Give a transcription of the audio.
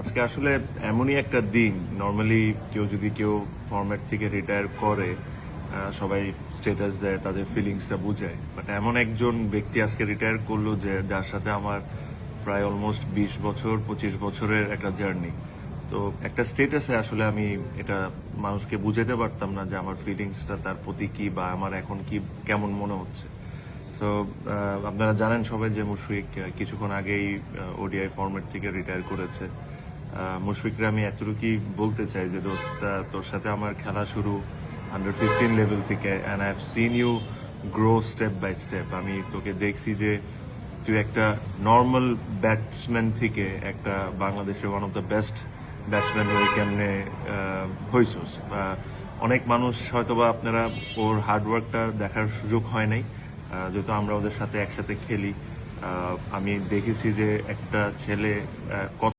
আজকে আসলে এমনই একটা দিন। নর্মালি কেউ যদি কেউ ফরম্যাট থেকে রিটায়ার করে সবাই স্টেটাস দেয়, তাদের ফিলিংসটা বুঝায়। বাট এমন একজন ব্যক্তি আজকে রিটায়ার করল যে, যার সাথে আমার প্রায় অলমোস্ট বিশ বছর, পঁচিশ বছরের একটা জার্নি তো একটা স্টেটাসে আসলে আমি এটা মানুষকে বুঝাতে পারতাম না যে আমার ফিলিংসটা তার প্রতি কি বা আমার এখন কি, কেমন মনে হচ্ছে। তো আপনারা জানেন সবাই যে মুশফিক কিছুক্ষণ আগেই ওডিআই ফরম্যাট থেকে রিটায়ার করেছে। মুশফিকরা আমি এতটুকুই বলতে চাই যে, দোস্ত, তোর সাথে আমার খেলা শুরু আন্ডার ফিফটিন লেভেল থেকে and I have seen you grow step by step আমি তোকে দেখছি যে, তুই একটা নর্মাল ব্যাটসম্যান থেকে একটা বাংলাদেশের one of the best batsman হয়ে কেমনে বা অনেক মানুষ হয়তোবা আপনারা ওর হার্ডওয়ার্কটা দেখার সুযোগ হয় নাই। যেহেতু আমরা ওদের সাথে একসাথে খেলি আমি দেখেছি যে একটা ছেলে